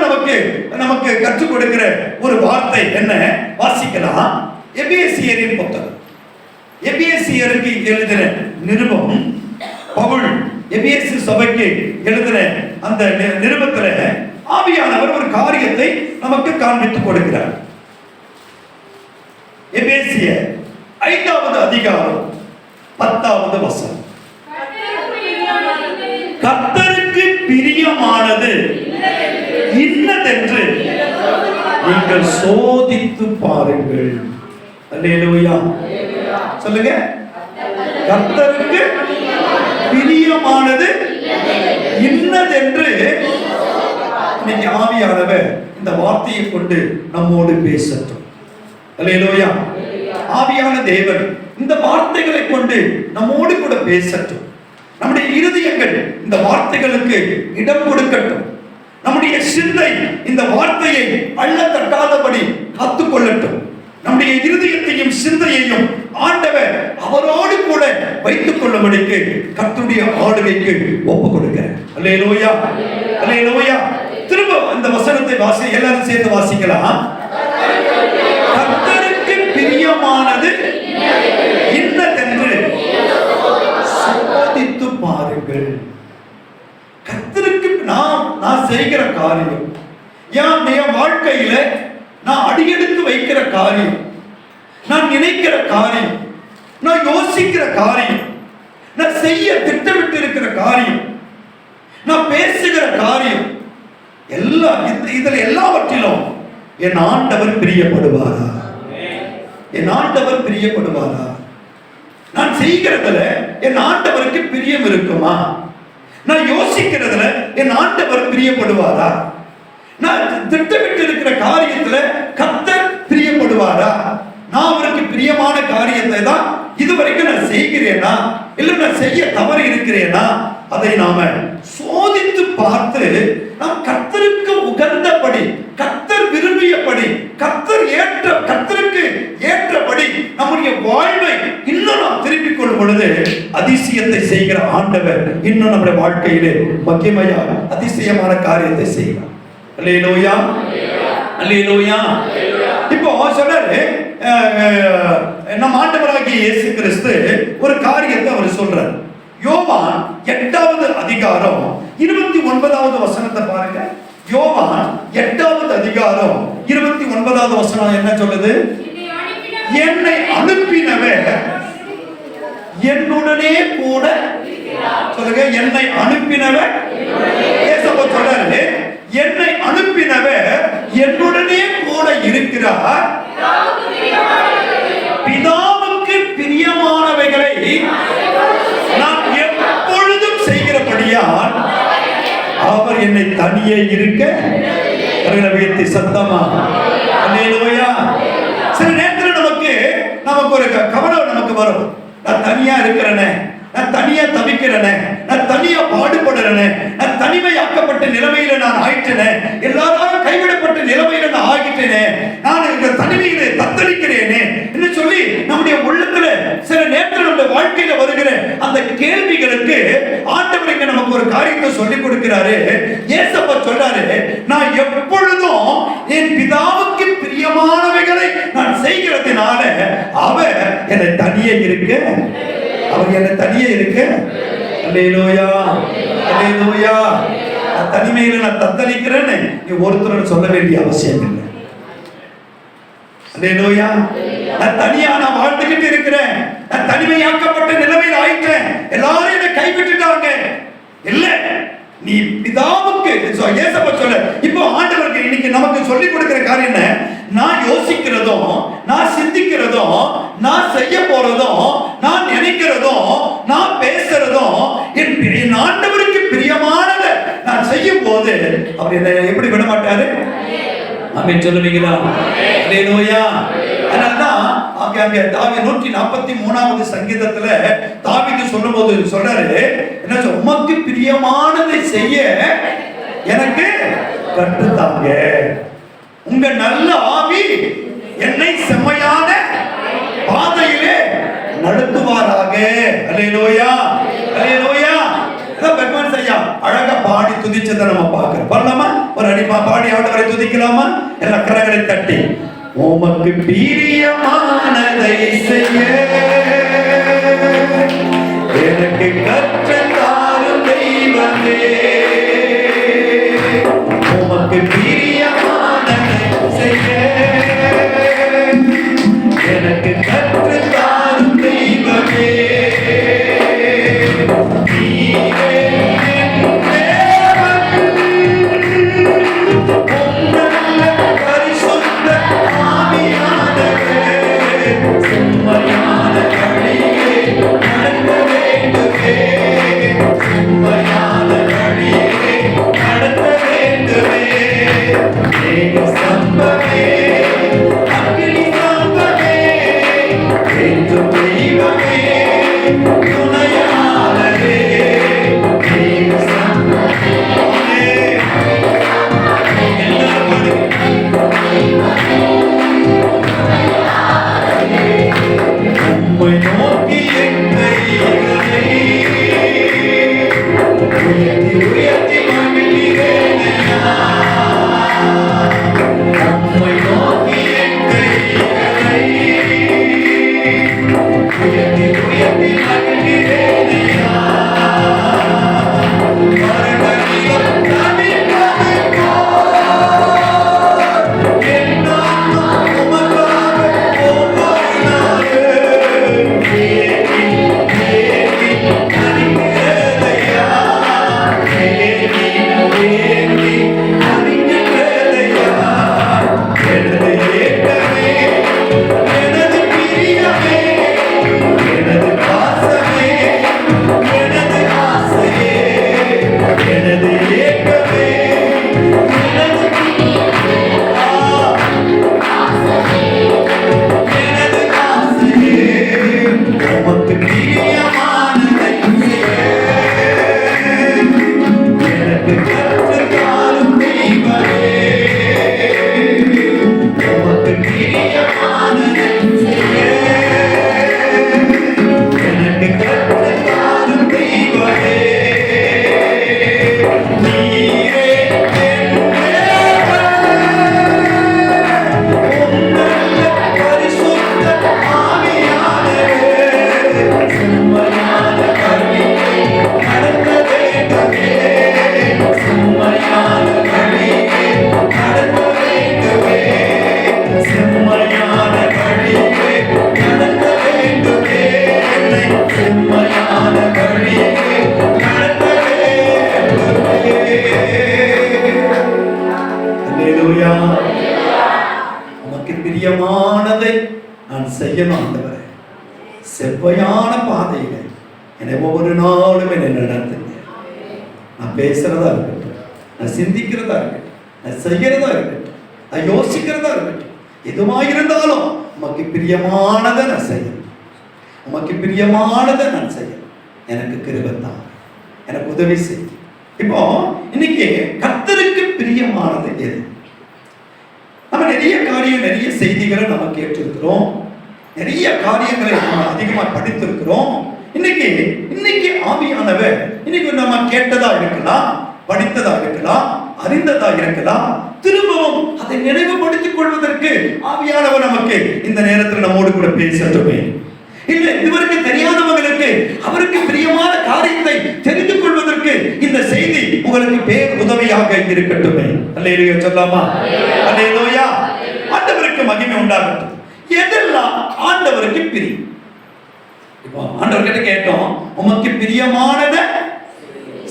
நமக்கு நமக்கு கற்றுக் கொடுக்கிற ஒரு வார்த்தை என்ன? வாசிக்கலாம். எபிஎஸ்சியரின் புத்தகம். எபிஎஸ்சியருக்கு எழுதின நிருபம் பவுல் எபிஎஸ்சி சபைக்கு எழுதின அந்த நி- நிருபத்துல ஆவியானவர் ஒரு காரியத்தை நமக்கு காண்பித்துக் கொடுக்கிறார். எபேசிய ஐந்தாவது அதிகாரம். பத்தாவது வசனம். கர்த்தருக்கு பிரியமானது இன்னதென்று நீங்கள் சோதித்து பாருங்கள். அல்லேலூயா. சொல்லுங்க. கர்த்தருக்கு பிரியமானது இன்னதென்று. இன்னைக்கு ஆவியானவர் இந்த வார்த்தையை கொண்டு நம்மோடு பேசட்டும். அல்லேலூயா. ஆவியான தேவன் இந்த வார்த்தைகளை கொண்டு நம்மோடு கூட பேசட்டும். நம்முடைய இருதயங்கள் இந்த வார்த்தைகளுக்கு இடம் கொடுக்கட்டும். நம்முடைய சிந்தை இந்த வார்த்தையை அள்ள தட்டாதபடி காத்துக்கொள்ளட்டும். நம்முடைய இருதயத்தையும் சிந்தையையும் ஆண்டவர் அவரோடு கூட வைத்துக் கொள்ளும்படிக்கு கத்துடைய ஆளுகைக்கு ஒப்பு கொடுக்கிறேன் அல்லே லோயா திரும்ப அந்த வசனத்தை வாசி எல்லாரும் சேர்ந்து வாசிக்கலாம். கத்தருக்கு பிரியமானது இன்னதென்று சோதித்து பாருங்கள் கர்த்தருக்கு நான் நான் செய்கிற காரியம். என் என் வாழ்க்கையில நான் அடியெடுத்து வைக்கிற காரியம்? நான் நினைக்கிற காரியம். நான் யோசிக்கிற காரியம். நான் செய்ய திட்டமிட்டு இருக்கிற காரியம். நான் பேசுகிற காரியம். எல்லா இந்த- இதுல எல்லாவற்றிலும் என் ஆண்டவர் பிரியப்படுவாரா? என் ஆண்டவர் பிரியப்படுவாரா? நான் செய்கிறதுல என் ஆண்டவருக்கு பிரியம் இருக்குமா? நான் யோசிக்கிறதுல என் ஆண்டவர் பிரியப்படுவாரா? நான் திட்டமிட்டு இருக்கிற காரியத்துல கத்தர் பிரியப்படுவாரா? நான் அவருக்கு பிரியமான காரியத்தை தான் இதுவரைக்கும் நான் செய்கிறேனா? இல்ல நான் செய்ய தவறு இருக்கிறேனா அதை நாம சோதித்து பார்த்து நாம் கத்தருக்கு உகந்தபடி கத்தர் விரும்பியபடி கத்தர் ஏற்ற கத்தருக்கு ஏற்றபடி நம்முடைய வாழ்வை இன்னும் நாம் திருப்பிக் கொள்ளும் பொழுது அதிசயத்தை செய்கிற ஆண்டவர் இன்னும் நம்முடைய வாழ்க்கையிலே மகிமையா அதிசயமான காரியத்தை செய்கிறார். அல்லேலூயா. அல்லேலூயா. இப்போ சொல்றாரு அஹ், நம்ம ஆண்டவராகிய இயேசு கிறிஸ்து ஒரு காரியத்தை அவர் சொல்றாரு. யோவான் எட்டாவது அதிகாரம். இருபத்தி ஒன்பதாவது வசனத்தை பாருங்க. யோவான் எட்டாவது அதிகாரம். இருபத்தி ஒன்பதாவது வசனம் என்ன சொல்லுது? என்னை அனுப்பினவர் என்னுடனே கூட சொல்லுங்க என்னை அனுப்பினவர் சொல்றாரு என்னை அனுப்பினவர் என்னுடனே கூட இருக்கிறார். பிதாவுக்கு பிரியமானவைகளை அவர் என்னை தனியே இருக்க கரங்களை உயர்த்தி சத்தமா? அல்லேலூயா. சில நேரத்துல நமக்கு நமக்கு ஒரு க- கவனம் நமக்கு வரும். நான் தனியா இருக்கிறேனே நான் தனியா தவிக்கிறேனே நான் தனியா பாடுபடுறேனே நான் தனிமையாக்கப்பட்ட நிலைமையில நான் ஆயிட்டேனே எல்லாரும் கைவிடப்பட்ட நிலைமையில நான் ஆகிட்டேனே நான் இந்த தனிமையில தத்தளிக்கிறேனே என்று சொல்லி நம்முடைய உள்ளத்துல சில நேரத்தில் நம்முடைய வாழ்க்கையில வருகிற அந்த கேள்விகளுக்கு ஆண்டவர் நமக்கு ஒரு காரியத்தை சொல்லி கொடுக்கிறாரு. ஏசப்பா சொல்றாரு நான் எப்பொழுதும் என் பிதாவுக்கு பிரியமானவைகளை நான் செய்கிறதுனால அவர் என்னை தனியே இருக்க அவர் என்னை தனியே இருக்க. அல்லேலூயா அல்லேலூயா. நான் தனிமையில நான் தத்தளிக்கிறேன்னு நீ ஒருத்தர் சொல்ல வேண்டிய அவசியம் இல்லை. அல்லேலூயா. நான் தனியா நான் வாழ்ந்துகிட்டு இருக்கிறேன். நான் தனிமையாக்கப்பட்ட நிலைமையில் ஆயிட்டேன். எல்லாரும் என்னை கைவிட்டுட்டாங்க. இல்ல நீ பிதாவுக்கு ஏசப்பா சொல்ல இப்போ ஆண்டவருக்கு இன்னைக்கு நமக்கு சொல்லி கொடுக்கிற காரியம் என்ன? நான் யோசிக்கிறதும் நான் சிந்திக்கிறதும் நான் செய்ய போறதும் நான் நினைக்கிறதும் நான் பேசுறதும் என் ஆண்டவருக்கு பிரியமானதை நான் செய்யும் போது அவர் என்னை எப்படி விட மாட்டாரு ஆமென் சொல்லுவீங்களா? அல்லேலூயா அதனால்தான் அங்க அங்கே தாவி நூற்றி நாற்பத்தி மூணாவது சங்கீதத்துல தாவிக்கு சொல்லும்போது சொல்றாரு என்ன சொல் உமக்கு பிரியமானதை செய்ய எனக்கு கற்றுத்தாங்க. உங்க நல்ல ஆவி என்னை செம்மையான பாதையிலே நடத்துவாராக. அல்லேலூயா அல்லேலூயா. இதான் பெர்மான்ஸ் ஐயா அழகா பாடி துதிச்சதை நம்ம பார்க்கிறோம். பண்ணலாமா ஒரு அடிமா பாடி ஆண்டவரை துதிக்கலாமா? எல்லா கரங்களை தட்டி. உமக்கு பிரியமானதை செய்ய. எனக்கு கற்றத்தாரும் தெய்வமே. உமக்கு பிரியமானதை செய்ய. எனக்கு கற்ற இருந்தாலும் உமக்கு பிரியமானதை நான் செய்யும் உமக்கு பிரியமானதை நான் செய்யும் எனக்கு கிருபத்தான் எனக்கு உதவி செய்யும் இப்போ இன்னைக்கு கத்தருக்கு பிரியமானது எது? நம்ம நிறைய காரியம் நிறைய செய்திகளை நம்ம கேட்டிருக்கிறோம். நிறைய காரியங்களை நம்ம அதிகமா படித்திருக்கிறோம். இன்னைக்கு இன்னைக்கு ஆவியானவர் இன்னைக்கு நம்ம கேட்டதா இருக்கலாம் படித்ததா இருக்கலாம் அறிந்ததா இருக்கலாம். திரும்பவும் அதை நினைவுபடுத்திக் கொள்வதற்கு ஆவியானவர் நமக்கு இந்த நேரத்தில் நம்மோடு கூட பேசட்டுமே. இல்ல இதுவரைக்கும் தெரியாதவங்களுக்கு அவருக்கு பிரியமான காரியத்தை தெரிந்து கொள்வதற்கு இந்த செய்தி உங்களுக்கு பேர் உதவியாக இருக்கட்டுமே. அல்லேலூயா சொல்லாமா அல்லேலூயா. ஆண்டவருக்கு மகிமை உண்டாகட்டும். எதெல்லாம் ஆண்டவருக்கு பிரியம்? இப்போ ஆண்டவர்கிட்ட கேட்டோம் உமக்கு பிரியமானதை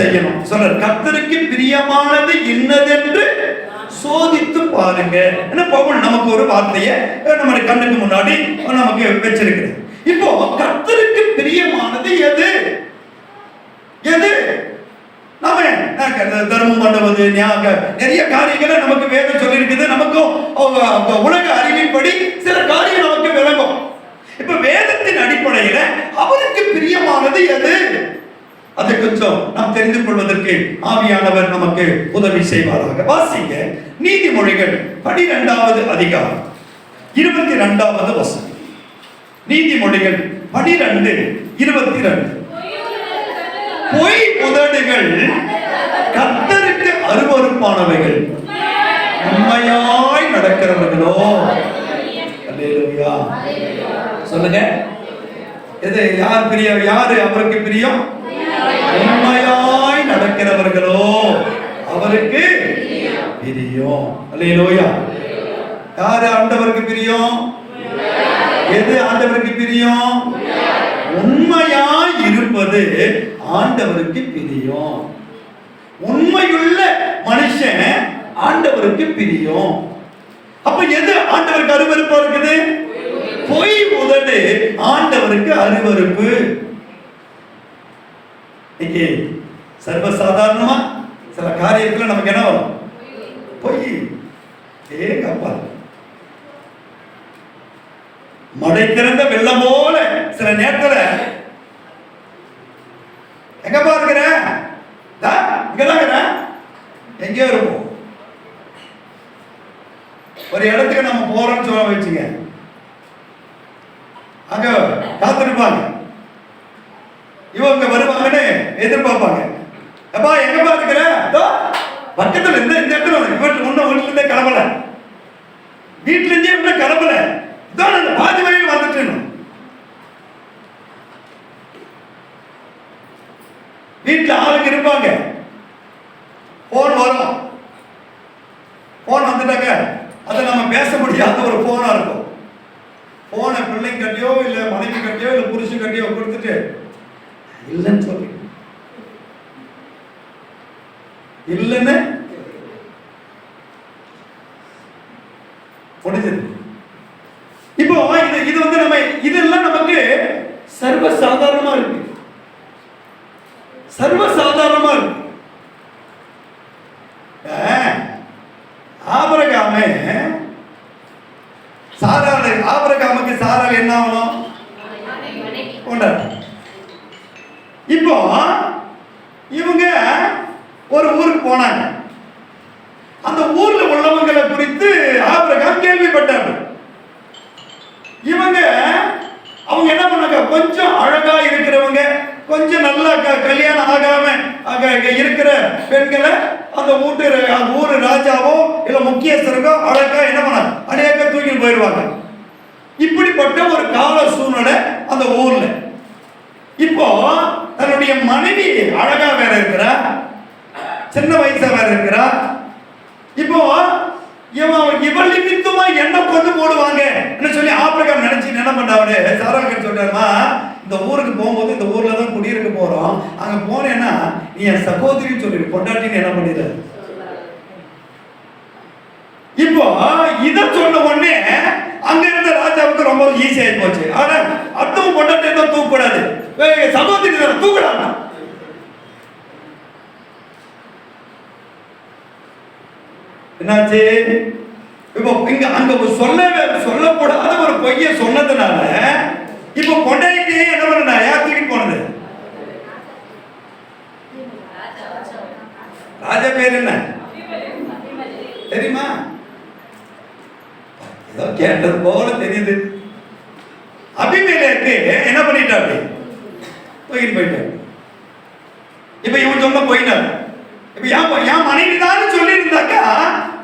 செய்யணும். சொல்ற கத்தருக்கு பிரியமானது இன்னதென்று சோதித்து பாருங்க. என்ன பவுல் நமக்கு ஒரு வார்த்தையை நம்ம கண்ணுக்கு முன்னாடி நமக்கு வச்சிருக்கிறது இப்போ கர்த்தருக்கு பிரியமானது எது? எது? நாம தர்மம் பண்ணுவது நிறைய காரியங்களை நமக்கு வேதம் சொல்லியிருக்குது. நமக்கும் அவங்க- உலக அறிவின்படி சில காரியம் நமக்கு விளங்கும். இப்ப வேதத்தின் அடிப்படையில அவருக்கு பிரியமானது எது? அதை கொஞ்சம் நாம் தெரிந்து கொள்வதற்கு ஆவியானவர் நமக்கு உதவி செய்வாராக. வாசிங்க. நீதிமொழிகள் பனிரெண்டாவது அதிகாரம். இருபத்தி ரெண்டாவது வசனம். நீதிமொழிகள் பனிரெண்டு இருபத்தி ரெண்டு பொய் உதடுகள் கத்தருக்கு அருவறுப்பானவைகள் உண்மையாய் நடக்கிறவர்களோ. சொல்லுங்க. எது யார் பிரியம் யாரு அவருக்கு பிரியம்? உண்மையாய் நடக்கிறவர்களோ அவருக்கு பிரியம். அல்லையிலோயா யாரு ஆண்டவருக்கு பிரியம்? எது ஆண்டவருக்கு பிரியம்? உண்மையாய் இருப்பது ஆண்டவருக்கு பிரியம். உண்மையுள்ள மனுஷன் ஆண்டவருக்கு பிரியம். அப்ப எது ஆண்டவருக்கு அருவருப்பா இருக்குது? பொய் முதல் ஆண்டவருக்கு அருவருப்பு. இன்னைக்கு சர்வசாதாரணமா சில காரியத்துல நமக்கு என்ன வரும்? பொய். ஏங்கப்பா மடை திறந்த வெள்ளம் போல சில நேரத்துல எங்கப்பா இருக்கிற? தா, இங்கதான் எங்கேயோ இருப்போம். ஒரு இடத்துக்கு நம்ம போறோம்னு சொல்ல வச்சுங்க அங்க காத்திருப்பாங்க. இவங்க வருவாங்கன்னு எதிர்பார்ப்பாங்க. அப்பா எங்கப்பா இருக்கிற? இதோ பக்கத்துல இந்த இடத்துல வந்து முன்ன வீட்டுல இருந்தே கிளம்பல. வீட்டுல இருந்தே இன்னும் கிளம்பல. இதான் நான் பாதி வழியில் வந்துட்டேன் வீட்டுல ஆளுங்க இருப்பாங்க. போன் வரும். போன் வந்துட்டாங்க. அதை நம்ம பேச முடியாத ஒரு போனா இருக்கும். போனை பிள்ளைங்க கட்டியோ இல்ல மனைவி கட்டியோ இல்ல புருஷன் கட்டியோ கொடுத்துட்டு இல்லைன்னு சொல்லி இல்லைன்னு? முடிஞ்சது இப்போ இது இது வந்து நம்ம இதெல்லாம் நமக்கு சர்வ சாதாரணமா இருக்கு சர்வ சாதாரணமா இருக்கு ஆஹ், ஆபிரகாமே சாராளை ஆபிரகாமுக்கு சாராள் என்ன ஆகணும் கொண்டாடு இப்போ இவங்க ஒரு ஊருக்கு போனாங்க அந்த ஊர்ல உள்ளவங்களை குறித்து ஆபிரகாம் கேள்விப்பட்டாங்க இவங்க அவங்க என்ன பண்ணாங்க? கொஞ்சம் அழகா இருக்கிறவங்க கொஞ்சம் நல்லா க- கல்யாணம் ஆகாம இருக்கிற பெண்களை அந்த வீட்டு அந்த ஊரு ராஜாவோ இல்ல முக்கியஸ்தருக்கோ அழகா என்ன பண்ணாங்க? அநேக தூக்கிட்டு போயிடுவாங்க. இப்படிப்பட்ட ஒரு கால சூழ்நிலை அந்த ஊர்ல. இப்போ தன்னுடைய மனைவி அழகா வேற இருக்கிறா சின்ன வயசா வேற இருக்கிறா. இப்போ இவன் இவன் நிமித்தமா என்ன கொண்டு போடுவாங்க? சொல்லி ஆபிரகாம் நினைச்சு என்ன பண்ணாரு சாராகன் சொல்றாருமா இந்த ஊருக்கு போகும்போது இந்த ஊர்ல தான் குடியிருக்க போறோம். அங்க போனேன்னா நீ என் சகோதரின்னு சொல்லிடு பொண்டாட்டின்னு என்ன பண்ணிடுறாரு இப்போ இத சொன்ன உடனே அங்க இருந்த ராஜாவுக்கு ரொம்ப ஈஸியாகி போச்சு. ஆனா அடுத்தவங்க பொண்டாட்டி தான் தூக்கக்கூடாது. ஏய், சகோதரி என்னாச்சு? இப்போ இங்க அங்க ஒரு சொல்ல சொல்லக்கூடாத ஒரு பொய்ய சொன்னதுனால இப்போ கொண்டைக்கு என்ன பண்ண யார் தூக்கிட்டு போனது? ராஜா பேர் என்ன தெரியுமா ஏதோ கேட்டது போல தெரியுது அபிமேலேக்கு என்ன பண்ணிட்டாரு தூக்கிட்டு போயிட்டாரு இப்ப இவன் சொன்ன போயிட்டாரு இப்ப என் என் மனைவி தான் சொல்லி இருந்தாக்கா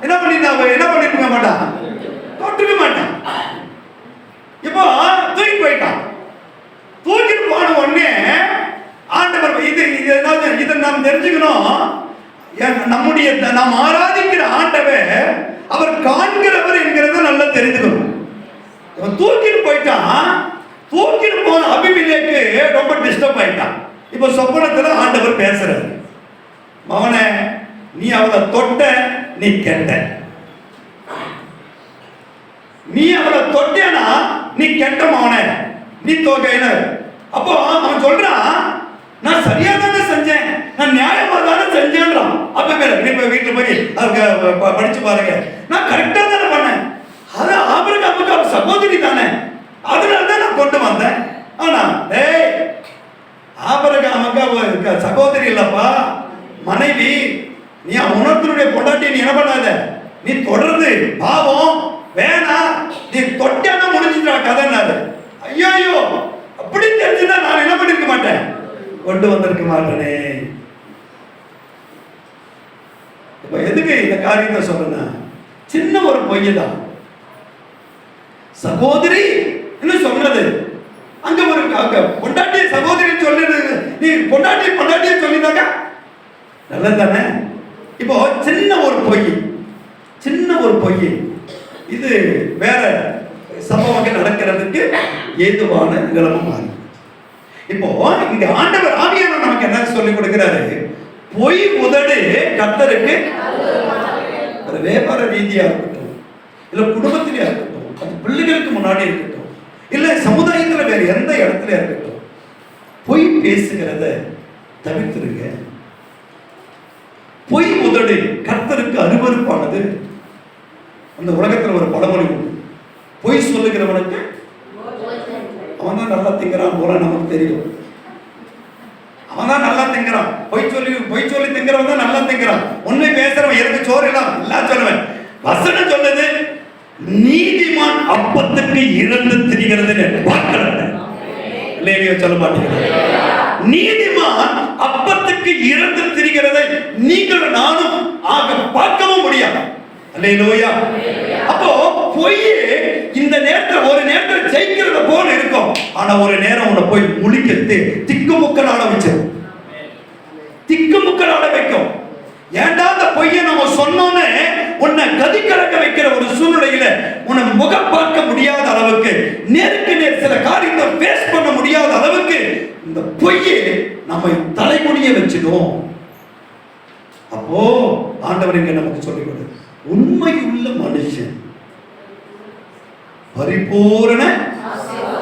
என்ன பண்ணிருந்தா என்ன பண்ணிருக்க மாட்டான் தொட்டுக்க மாட்டான் இப்போ தூக்கிட்டு போயிட்டான் தூக்கிட்டு போன உடனே ஆண்டவர் இது இது நாம் தெரிஞ்சுக்கணும். நம்முடைய நாம் ஆராதிக்கிற ஆண்டவர் அவர் காண்கிறவர் என்கிறத நல்லா தெரிஞ்சுக்கணும். இவன் தூக்கிட்டு போயிட்டான். தூக்கிட்டு போன அபிவிலேக்கு ரொம்ப டிஸ்டர்ப் ஆயிட்டான். இப்போ சொப்பனத்தில் ஆண்டவர் பேசுறாரு. மவனே நீ அவளை தொட்ட நீ கெட்ட. நீ அவளை தொட்டேனா நீ கெட்ட மவனே. நீ தோக்கைன அப்போ அவன் சொல்றான் நான் சரியா தானே செஞ்சேன். நான் நியாயமாக தானே செஞ்சேன்றான். அப்போ மேல நீ போய் வீட்டுல போய் அவங்க ப- படிச்சு பாருங்க. நான் கரெக்டாக தானே பண்ணேன். அது ஆபிரகாமுக்கு அவர் சகோதரி தானே. அதனால தான் நான் கொண்டு வந்தேன். ஆனால் டேய் ஆபரகாமுக்கு அவ சகோதரி இல்லைப்பா. மனைவி நீ உணர்த்தனுடைய பொண்டாட்டி நீ என்ன பண்ணாத? நீ தொடர்ந்து பாவம் வேணாம். நீ தொட்டான முடிஞ்சுட்டா கதைனாரு ஐயோ அப்படி தெரிஞ்சுன்னா நான் என்ன பண்ணிருக்க மாட்டேன்? கொண்டு வந்திருக்க மாட்டேனே. இப்போ எதுக்கு இந்த காரியத்தை சொல்றேன்னா சின்ன ஒரு பொய்ய தான் சகோதரி சொன்னது அங்க ஒரு பொண்டாட்டி சகோதரி சொல்லிடு நீ பொண்டாட்டி பொண்டாட்டிய சொல்லினாக்க நல்லது தானே இப்போ சின்ன ஒரு பொய் சின்ன ஒரு பொய். இது வேற சம்பவங்கள் நடக்கிறதுக்கு ஏதுவான நிலமும் மாறி. இப்போ இங்க ஆண்டவர் ஆவியானவர் நமக்கு என்ன சொல்லி கொடுக்கிறாரு? பொய் உதடு கர்த்தருக்கு ஒரு வியாபார ரீதியா இருக்கட்டும் இல்ல குடும்பத்திலயா இருக்கட்டும் அது பிள்ளைகளுக்கு முன்னாடி இருக்கட்டும் இல்ல சமுதாயத்துல வேற எந்த இடத்துல இருக்கட்டும் பொய் பேசுகிறத தவிர்த்துருங்க. பொய் உதடு கர்த்தருக்கு அருவறுப்பானது அந்த உலகத்துல ஒரு பழமொழி உண்டு. பொய் சொல்லுகிறவனுக்கு அவன் தான் நல்லா திங்கிறான் போல நமக்கு தெரியும். அவன் தான் நல்லா திங்கிறான். பொய் சொல்லி பொய் சொல்லி திங்கிறவன் தான் நல்லா திங்கிறான். உண்மை பேசுறவன் எதுக்கு சோறு எல்லாம் நல்லா சொல்லுவேன். வசனம் சொல்லுது நீதிமான் அப்பத்துக்கு இழந்து திரிகிறதுன்னு பார்க்கிறேன் லேவியோ சொல்ல மாட்டேங்கிறது நீதிமான் அப்பத்துக்கு இறந்து திரிகிறதை நீங்கள் நானும் ஆக பார்க்கவும் முடியாது. அல்லேலூயா அப்போ பொய் இந்த நேரத்துல ஒரு நேரத்துல ஜெயிக்கிறத போல இருக்கும். ஆனா ஒரு நேரம் உன்னை போய் முழிக்கிறது திக்கு முக்கலாட வச்சிடும் திக்கு முக்கலாட வைக்கும். ஏன்டா அந்த பொய்யை நம்ம சொன்னோன்னே உன்னை கதி கலக்க வைக்கிற ஒரு சூழ்நிலையில உன்னை முகம் பார்க்க முடியாத அளவுக்கு நேருக்கு நேர் சில காரியத்தை பேஸ் பண்ண முடியாத அளவுக்கு இந்த பொய்யை நம்ம தலைமுடிய வச்சிடும் அப்போ ஆண்டவர் இங்க நமக்கு சொல்லிக் உண்மை உண்மையுள்ள மனுஷன். பரிபூரண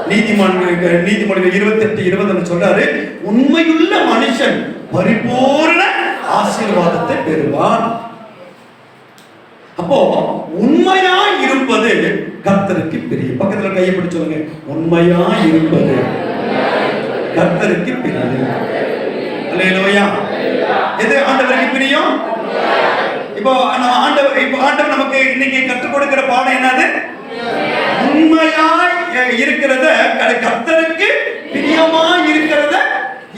நீதிமன்ற நீதிமொழிகள் இருபத்தி எட்டு இருபதுன்னு சொல்றாரு. உண்மையுள்ள மனுஷன் பரிபூரண ஆசீர்வாதத்தை பெறுவான். அப்போ உண்மையா இருப்பது கர்த்தருக்கு பெரிய பக்கத்துல கையை பிடிச்சு சொல்லுங்க. உண்மையா இருப்பது கர்த்தருக்கு பெரிய அல்லேலூயா. எது ஆண்டவருக்கு பிரியம்? இப்போ நம்ம ஆண்டவர் இப்போ ஆண்டவர் நமக்கு இன்னைக்கு கற்றுக் கொடுக்கிற பாடம் என்னது? உண்மையாய் இருக்கிறத கர்த்தருக்கு பிரியமா இருக்கிறத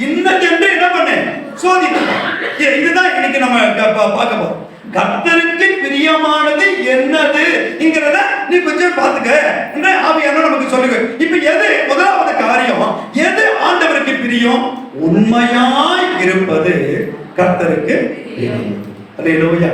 இன்னதென்று என்ன பண்ணு? சோதித்து இதுதான் இன்னைக்கு நம்ம பார்க்க போறோம். கர்த்தருக்கு பிரியமானது என்னதுங்கிறத நீ கொஞ்சம் பார்த்துக்க. என்று ஆவியானவர் நமக்கு சொல்லுங்க இப்ப எது முதலாவது காரியம்? எது ஆண்டவருக்கு பிரியம்? உண்மையாய் இருப்பது கர்த்தருக்கு பிரியம். அல்லேலூயா